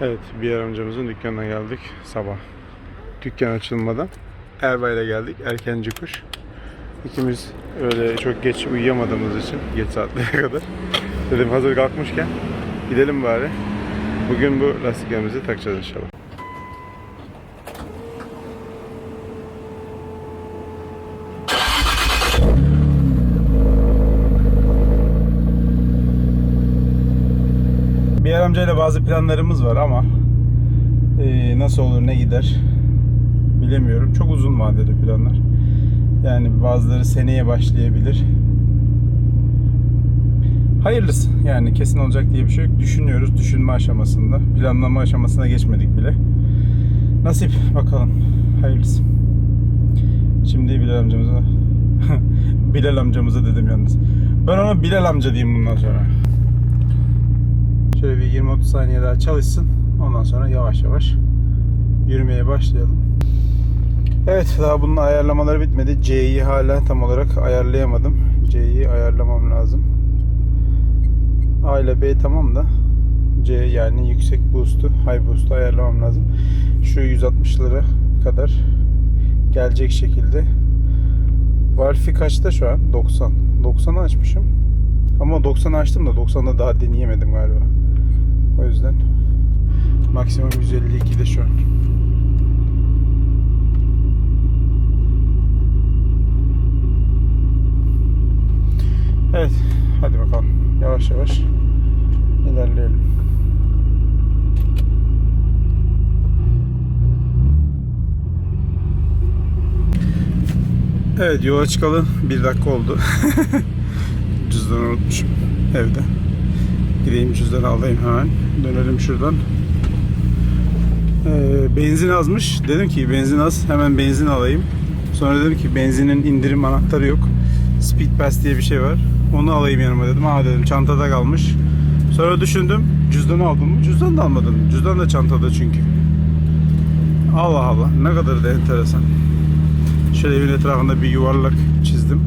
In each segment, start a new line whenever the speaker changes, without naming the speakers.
Evet, bir yer amcamızın dükkanına geldik sabah. Dükkan açılmadan. Erbay'la geldik, erkenci kuş. İkimiz öyle çok geç uyuyamadığımız için, geç saatlere kadar. Dedim hazır kalkmışken gidelim bari. Bugün bu lastiklerimizi takacağız inşallah. Bir yer amcayla bazı planlarımız var ama eee, nasıl olur ne gider bilemiyorum. Çok uzun vadeli planlar. Yani bazıları seneye başlayabilir. Hayırlısı. Yani kesin olacak diye bir şey yok. Düşünüyoruz. Düşünme aşamasında. Planlama aşamasına geçmedik bile. Nasip. Bakalım. Hayırlısı. Şimdi Bilal amcamıza Bilal amcamıza dedim yalnız. Ben ona Bilal amca diyeyim bundan sonra. Şöyle bir 20-30 saniye daha çalışsın. Ondan sonra yavaş yavaş yürümeye başlayalım. Evet daha bunun ayarlamaları bitmedi. C'yi hala tam olarak ayarlayamadım. C'yi ayarlamam lazım. A ile B tamam da C yani yüksek boost'u, high boost'u ayarlamam lazım. Şu 160'lara kadar gelecek şekilde. Valfi kaçta şu an? 90. 90'ı açmışım. Ama 90'ı açtım da 90'da daha deneyemedim galiba. O yüzden maksimum 152'de şu an. Evet, hadi bakalım. Yavaş yavaş ilerleyelim. Evet, yola çıkalı bir dakika oldu. Cüzdanı unutmuşum evde. Gideyim cüzdanı alayım hemen. Dönelim şuradan. Ee, benzin azmış. Dedim ki benzin az. Hemen benzin alayım. Sonra dedim ki benzinin indirim anahtarı yok. Speed Pass diye bir şey var. Onu alayım yanıma dedim. Aa dedim çantada kalmış. Sonra düşündüm. Cüzdanı aldım mı? Cüzdan da almadım. Cüzdan da çantada çünkü. Allah Allah. Ne kadar da enteresan. Şöyle evin etrafında bir yuvarlak çizdim.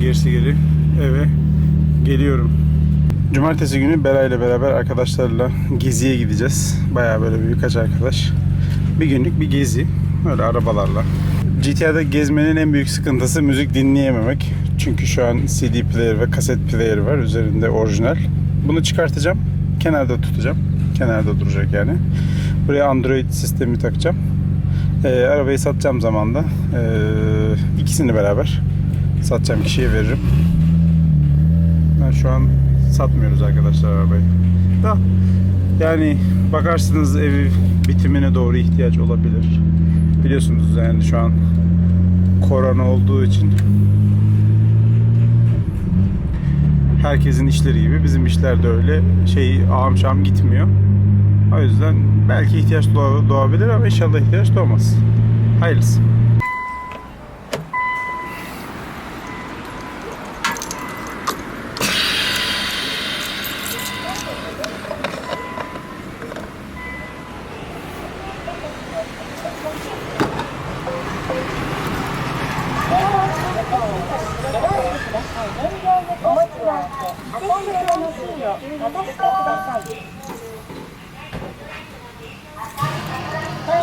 Gerisi geri eve geliyorum. Cumartesi günü Bera ile beraber arkadaşlarla geziye gideceğiz. Baya böyle birkaç arkadaş. Bir günlük bir gezi. Böyle arabalarla. GTA'da gezmenin en büyük sıkıntısı müzik dinleyememek. Çünkü şu an CD player ve kaset player var üzerinde orijinal. Bunu çıkartacağım. Kenarda tutacağım. Kenarda duracak yani. Buraya Android sistemi takacağım. Ee, arabayı satacağım zaman da ee, ikisini beraber satacağım kişiye veririm. Ben şu an satmıyoruz arkadaşlar arabayı. Da yani bakarsınız evi bitimine doğru ihtiyaç olabilir. Biliyorsunuz yani şu an korona olduğu için herkesin işleri gibi bizim işler de öyle şey ağam şam gitmiyor. O yüzden belki ihtiyaç doğa- doğabilir ama inşallah ihtiyaç doğmaz. Hayırlısı.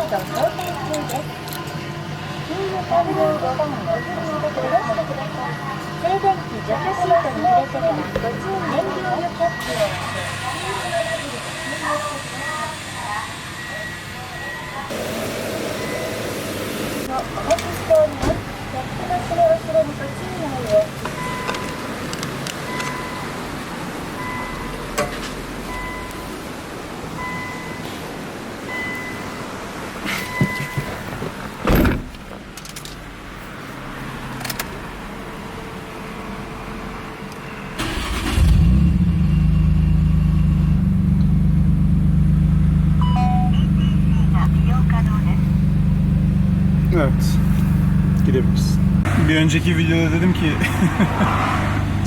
中で
すキャッお待ちしております。すにご注意の、
Bir önceki videoda dedim ki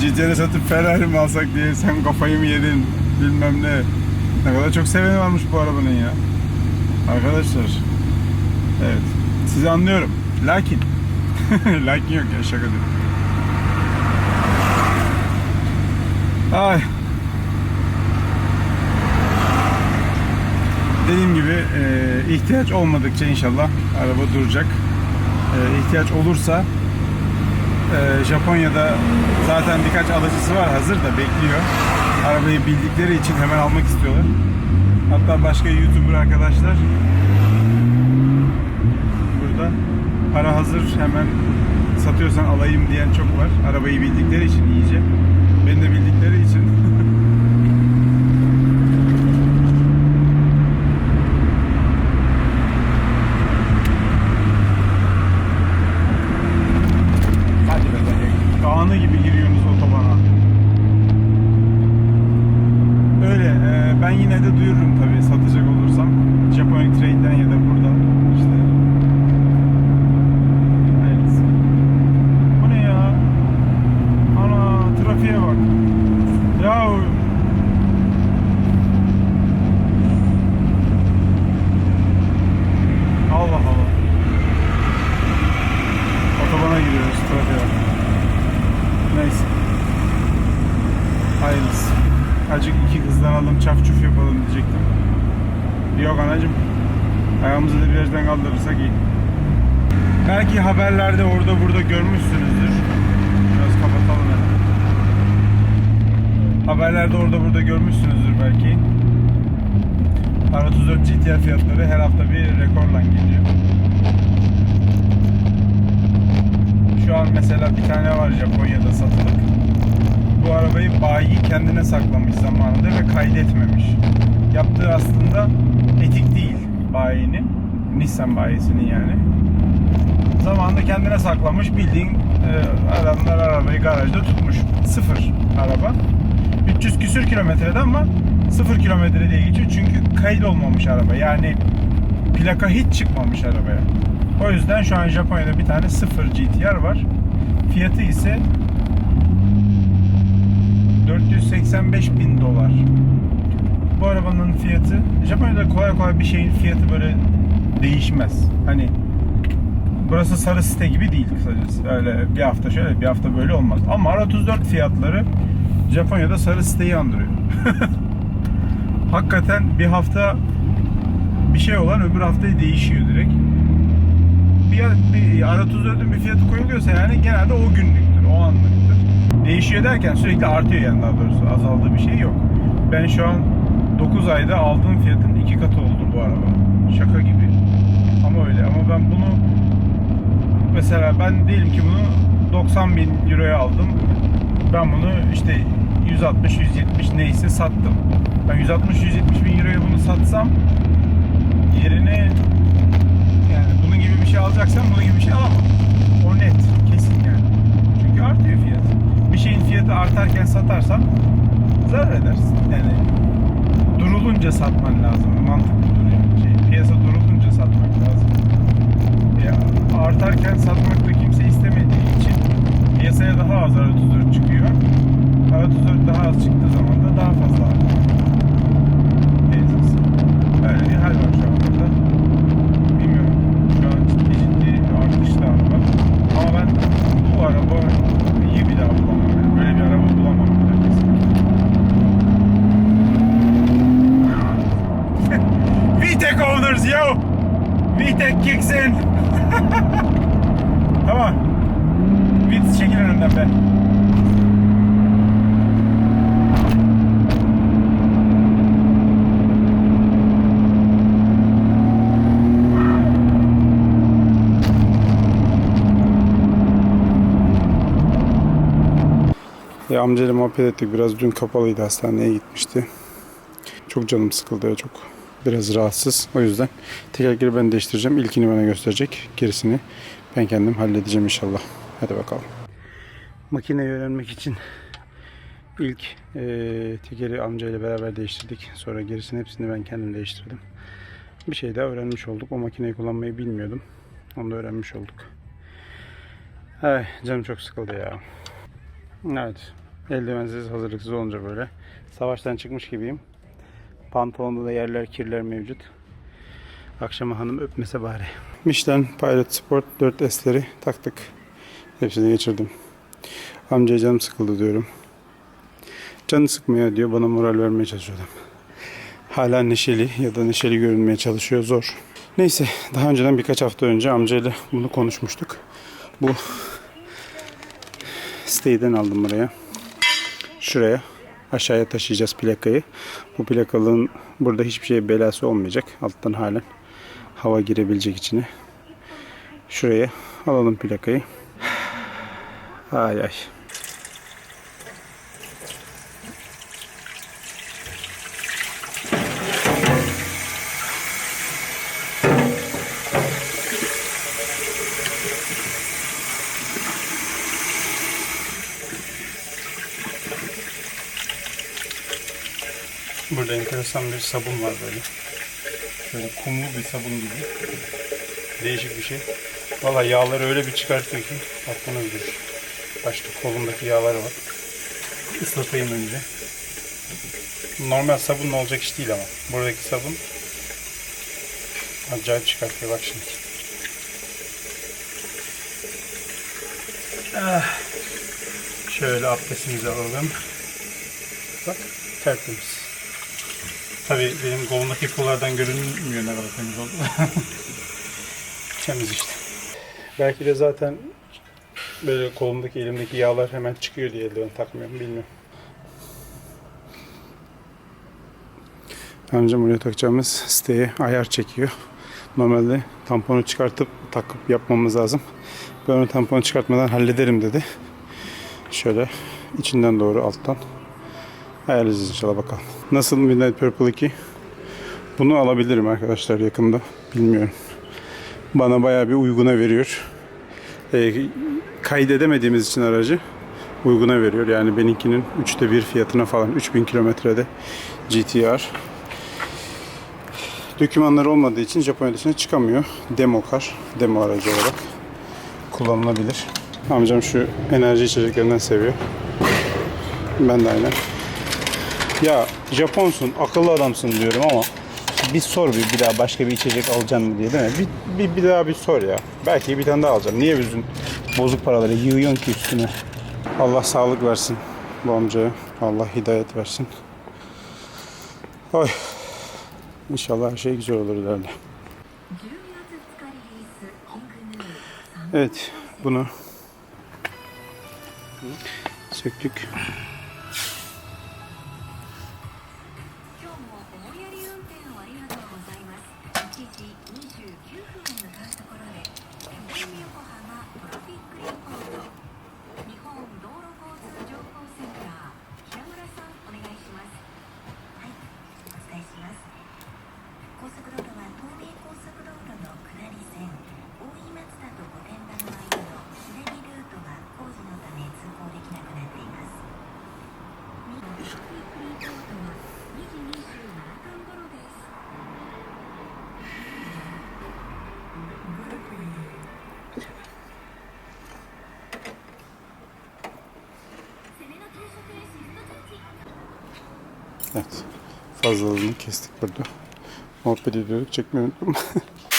GTR satıp Ferrari mi alsak diye sen kafayı mı yedin bilmem ne. Ne kadar çok seveni varmış bu arabanın ya. Arkadaşlar. Evet. Sizi anlıyorum. Lakin. Lakin yok ya şaka değil. Ay. dediğim gibi e, ihtiyaç olmadıkça inşallah araba duracak. E, ihtiyaç olursa e, Japonya'da zaten birkaç alıcısı var hazır da bekliyor. Arabayı bildikleri için hemen almak istiyorlar. Hatta başka YouTuber arkadaşlar burada para hazır hemen satıyorsan alayım diyen çok var. Arabayı bildikleri için iyice. Beni de bildikleri için. Hadi be dayı. Dağını gibi giriyorsunuz otobana. Öyle. e, ben yine de duyururum tabii satacak olursam. Japonia Trade'den ya da buradan işte. Hayırlısı. Bu ne ya? Ana trafiğe bak. Ya Allah Allah. Otobana giriyoruz trafiğe bak. Neyse. Hayırlısı. Acık iki hızlanalım, çaf çuf yapalım diyecektim. Yok anacım. Ayağımızı da virajdan kaldırırsak iyi. Belki haberlerde orada burada görmüşsünüzdür. Biraz kapatalım hemen. Haberlerde orada burada görmüşsünüzdür belki. R34 GTR fiyatları her hafta bir rekorla geliyor. Şu an mesela bir tane var Japonya'da satılık. Bu arabayı bayi kendine saklamış zamanında ve kaydetmemiş. Yaptığı aslında etik değil bayinin. Nissan bayisinin yani. Zamanında kendine saklamış bildiğin e, adamlar arabayı garajda tutmuş. Sıfır araba. 300 küsür kilometrede ama sıfır kilometre diye geçiyor çünkü kayıt olmamış araba. Yani plaka hiç çıkmamış arabaya. O yüzden şu an Japonya'da bir tane sıfır GTR var. Fiyatı ise 485 bin dolar. Bu arabanın fiyatı Japonya'da kolay kolay bir şeyin fiyatı böyle değişmez. Hani burası sarı site gibi değil kısacası. Öyle bir hafta şöyle bir hafta böyle olmaz. Ama R34 fiyatları Japonya'da sarı siteyi andırıyor. Hakikaten bir hafta bir şey olan öbür haftayı değişiyor direkt. Bir, bir R34'ün bir fiyatı koyuluyorsa yani genelde o günlüktür, o anlıktır. Değişiyor derken sürekli artıyor yani daha doğrusu. Azaldığı bir şey yok. Ben şu an 9 ayda aldığım fiyatın iki katı oldu bu araba. Şaka gibi. Ama öyle. Ama ben bunu mesela ben diyelim ki bunu 90 bin euroya aldım. Ben bunu işte 160-170 neyse sattım. Ben 160-170 bin euroya bunu satsam yerine yani bunun gibi bir şey alacaksam bunun gibi bir şey alamam. O net. Kesin yani. Çünkü artıyor fiyat. Bir şeyin fiyatı artarken satarsan zarar edersin. Yani durulunca satman lazım. Mantıklı duruyor. Şey, piyasa durulunca satmak lazım. Ya, artarken satmak da kimse istemediği için piyasaya daha az R34 çıkıyor. R34 daha az çıktığı zaman da daha fazla. Piyasası. Öyle bir hal var şu. Bilmiyorum. Şu an ciddi artışlı araba. Ama ben bu arabayı bir daha bulamam. Yani. Bir araba bulamam. kesinlikle. VTEC owners yo! VTEC kicks in! Amcayla muhabbet ettik. Biraz dün kapalıydı. Hastaneye gitmişti. Çok canım sıkıldı ya çok. Biraz rahatsız. O yüzden tekerleri ben değiştireceğim. İlkini bana gösterecek. Gerisini ben kendim halledeceğim inşallah. Hadi bakalım. Makineyi öğrenmek için ilk eee tekeri amcayla beraber değiştirdik. Sonra gerisini hepsini ben kendim değiştirdim. Bir şey daha öğrenmiş olduk. O makineyi kullanmayı bilmiyordum. Onu da öğrenmiş olduk. Ay, canım çok sıkıldı ya. Evet. Eldivensiz, hazırlıksız olunca böyle. Savaştan çıkmış gibiyim. Pantolonda da yerler, kirler mevcut. Akşama hanım öpmese bari. Michelin Pilot Sport 4S'leri taktık. Hepsini geçirdim. Amcaya canım sıkıldı diyorum. Canı sıkmıyor diyor. Bana moral vermeye çalışıyor adam. hala neşeli ya da neşeli görünmeye çalışıyor. Zor. Neyse daha önceden birkaç hafta önce amcayla bunu konuşmuştuk. Bu siteyden aldım buraya. Şuraya aşağıya taşıyacağız plakayı. Bu plakalığın burada hiçbir şey belası olmayacak. Alttan halen hava girebilecek içine. Şuraya alalım plakayı. Ay ay. Burada enteresan bir sabun var böyle. Böyle kumlu bir sabun gibi. Değişik bir şey. Valla yağları öyle bir çıkartıyor ki aklına bir durur. Başta kolumdaki yağları var. Islatayım önce. Normal sabunla olacak iş değil ama. Buradaki sabun acayip çıkartıyor bak şimdi. Ah. Şöyle abdestimizi alalım. Bak tertemiz. Tabii benim kolumdaki pullardan görünmüyor ne kadar temiz oldu. temiz işte. Belki de zaten böyle kolumdaki elimdeki yağlar hemen çıkıyor diye eldiven takmıyorum bilmiyorum. Önce buraya takacağımız siteye ayar çekiyor. Normalde tamponu çıkartıp takıp yapmamız lazım. Ben onu tamponu çıkartmadan hallederim dedi. Şöyle içinden doğru alttan ayarlayacağız inşallah bakalım. Nasıl Midnight Purple 2? Bunu alabilirim arkadaşlar yakında. Bilmiyorum. Bana bayağı bir uyguna veriyor. Ee, kaydedemediğimiz için aracı uyguna veriyor. Yani benimkinin üçte bir fiyatına falan 3000 kilometrede GTR. Dokümanları olmadığı için Japonya dışına çıkamıyor. Demo kar, demo aracı olarak kullanılabilir. Amcam şu enerji içeceklerinden seviyor. Ben de aynen. Ya Japonsun, akıllı adamsın diyorum ama bir sor bir, bir daha başka bir içecek alacağım mı diye değil mi? Bir, bir, bir daha bir sor ya. Belki bir tane daha alacağım. Niye bizim bozuk paraları yığıyorsun ki üstüne? Allah sağlık versin bu amcaya. Allah hidayet versin. Oy. İnşallah her şey güzel olur ileride. Evet, bunu söktük.
ます。高速道路は東名高速道路の下り線大井松田と御殿場の間の左ルートが工事のため通行できなくなっています。ートは2時27分頃です。攻めの急速へシフトチェンジ
Evet, fazlalığını kestik burada. Muhabbet ediyorduk, çekmeyi unuttum.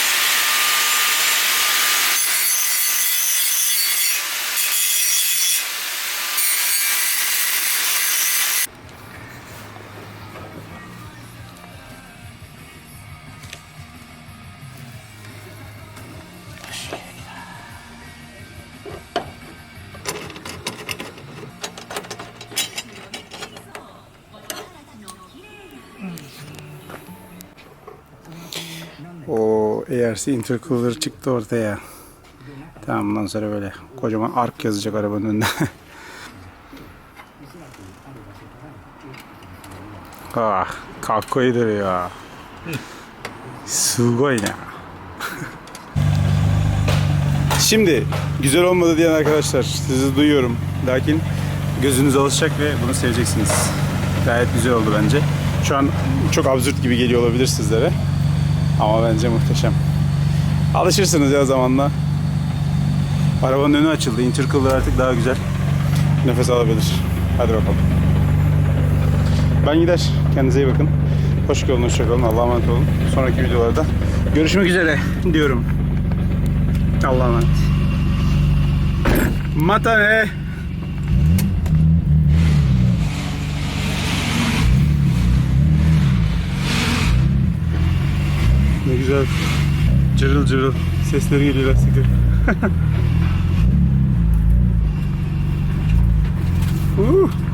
Üniversite intercooler çıktı ortaya. Tamam bundan sonra böyle kocaman ark yazacak arabanın önünde. ah, kakkoyu dövüyor. Sugoi ne? Şimdi güzel olmadı diyen arkadaşlar sizi duyuyorum. Lakin gözünüz alışacak ve bunu seveceksiniz. Gayet güzel oldu bence. Şu an çok absürt gibi geliyor olabilir sizlere. Ama bence muhteşem. Alışırsınız ya zamanla. Arabanın önü açıldı. Intercool'lar artık daha güzel. Nefes alabilir. Hadi bakalım. Ben gider. Kendinize iyi bakın. Hoş olun, hoşça kalın. Allah'a emanet olun. Sonraki videolarda görüşmek üzere diyorum. Allah'a emanet. Matane. Ne güzel. Cıvıl cıvıl sesleri geliyor lastikler. uh.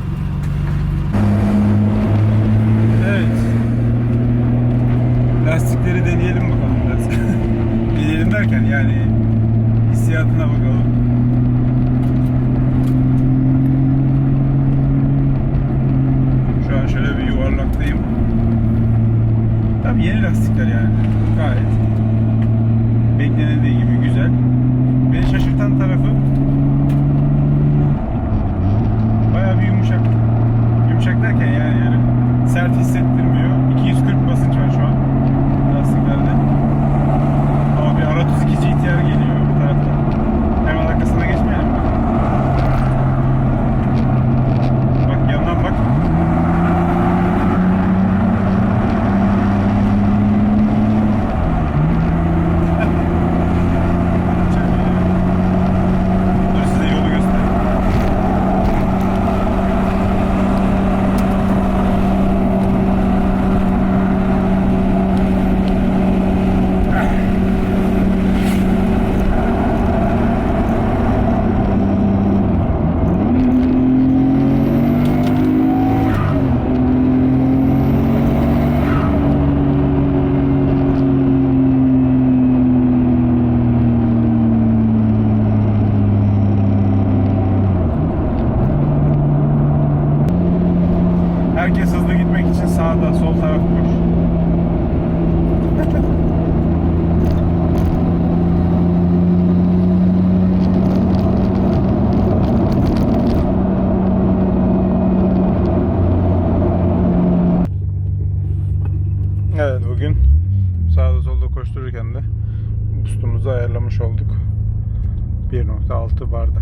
konumuzu ayarlamış olduk. 1.6 barda.